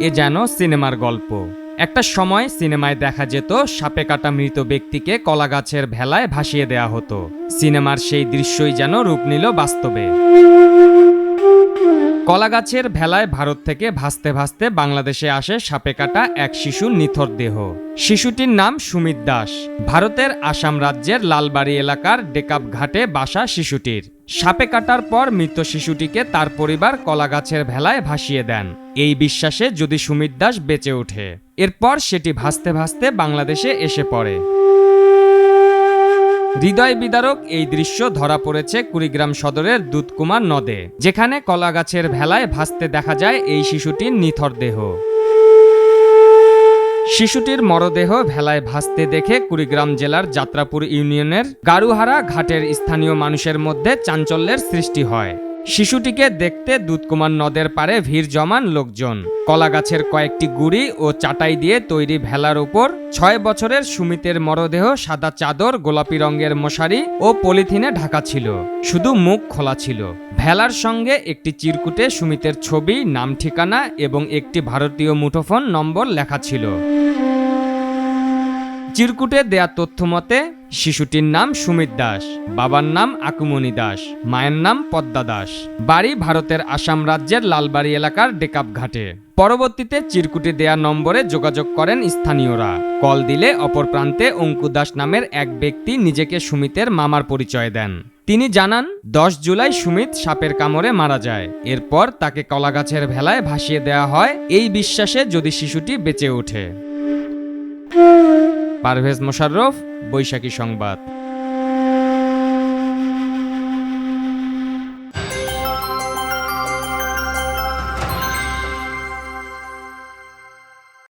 এ যেন সিনেমার গল্প। একটা সময় সিনেমায় দেখা যেত, সাপে কাটা মৃত ব্যক্তিকে কলাগাছের ভেলায় ভাসিয়ে দেয়া হতো। সিনেমার সেই দৃশ্যই যেন রূপ নিল বাস্তবে। কলাগাছের ভেলায় ভারত থেকে ভাসতে ভাসতে বাংলাদেশে আসে সাপে কাটা এক শিশুর নিথর দেহ। শিশুটির নাম সুমিত দাস। ভারতের আসাম রাজ্যের লালবাড়ি এলাকার ডেকাপ ঘাটে বাসা শিশুটির। সাপে কাটার পর মৃত শিশুটিকে তার পরিবার কলাগাছের ভেলায় ভাসিয়ে দেন। এই বিশ্বাসে যদি সুমিত দাস বেঁচে ওঠে। এরপর সেটি ভাসতে ভাসতে বাংলাদেশে এসে পড়ে। হৃদয় বিদারক এই দৃশ্য ধরা পড়েছে কুড়িগ্রাম সদরের দুধকুমার নদে, যেখানে কলাগাছের ভেলায় ভাসতে দেখা যায় এই শিশুটির নিথর দেহ। শিশুটির মরদেহ ভেলায় ভাসতে দেখে কুড়িগ্রাম জেলার যাত্রাপুর ইউনিয়নের গারুহারা ঘাটের স্থানীয় মানুষের মধ্যে চাঞ্চল্যের সৃষ্টি হয়। শিশুটিকে দেখতে দুধকুমার নদের পারে ভিড় জমান লোকজন। কলাগাছের কয়েকটি গুড়ি ও চাটাই দিয়ে তৈরি ভেলার উপর ছয় বছরের সুমিতের মরদেহ সাদা চাদর, গোলাপি রঙের মশারি ও পলিথিনে ঢাকা ছিল। শুধু মুখ খোলা ছিল। ভেলার সঙ্গে একটি চিরকুটে সুমিতের ছবি, নাম ঠিকানা এবং একটি ভারতীয় মুঠোফোন নম্বর লেখা ছিল। চিরকুটে দেয়া তথ্য মতে, শিশুটির নাম সুমিত দাস, বাবার নাম আকুমণি দাস, মায়ের নাম পদ্মা দাস। বাড়ি ভারতের আসাম রাজ্যের লালবাড়ি এলাকার ডেকাপ ঘাটে। পরবর্তীতে চিরকুটে দেয়া নম্বরে যোগাযোগ করেন স্থানীয়রা। কল দিলে অপর প্রান্তে অঙ্কু দাস নামের এক ব্যক্তি নিজেকে সুমিতের মামার পরিচয় দেন। তিনি জানান, দশ জুলাই সুমিত সাপের কামড়ে মারা যায়। এরপর তাকে কলাগাছের ভেলায় ভাসিয়ে দেওয়া হয়। এই বিশ্বাসে যদি শিশুটি বেঁচে ওঠে। পারভেজ মোশাররফ বৈশাখী সংবাদ।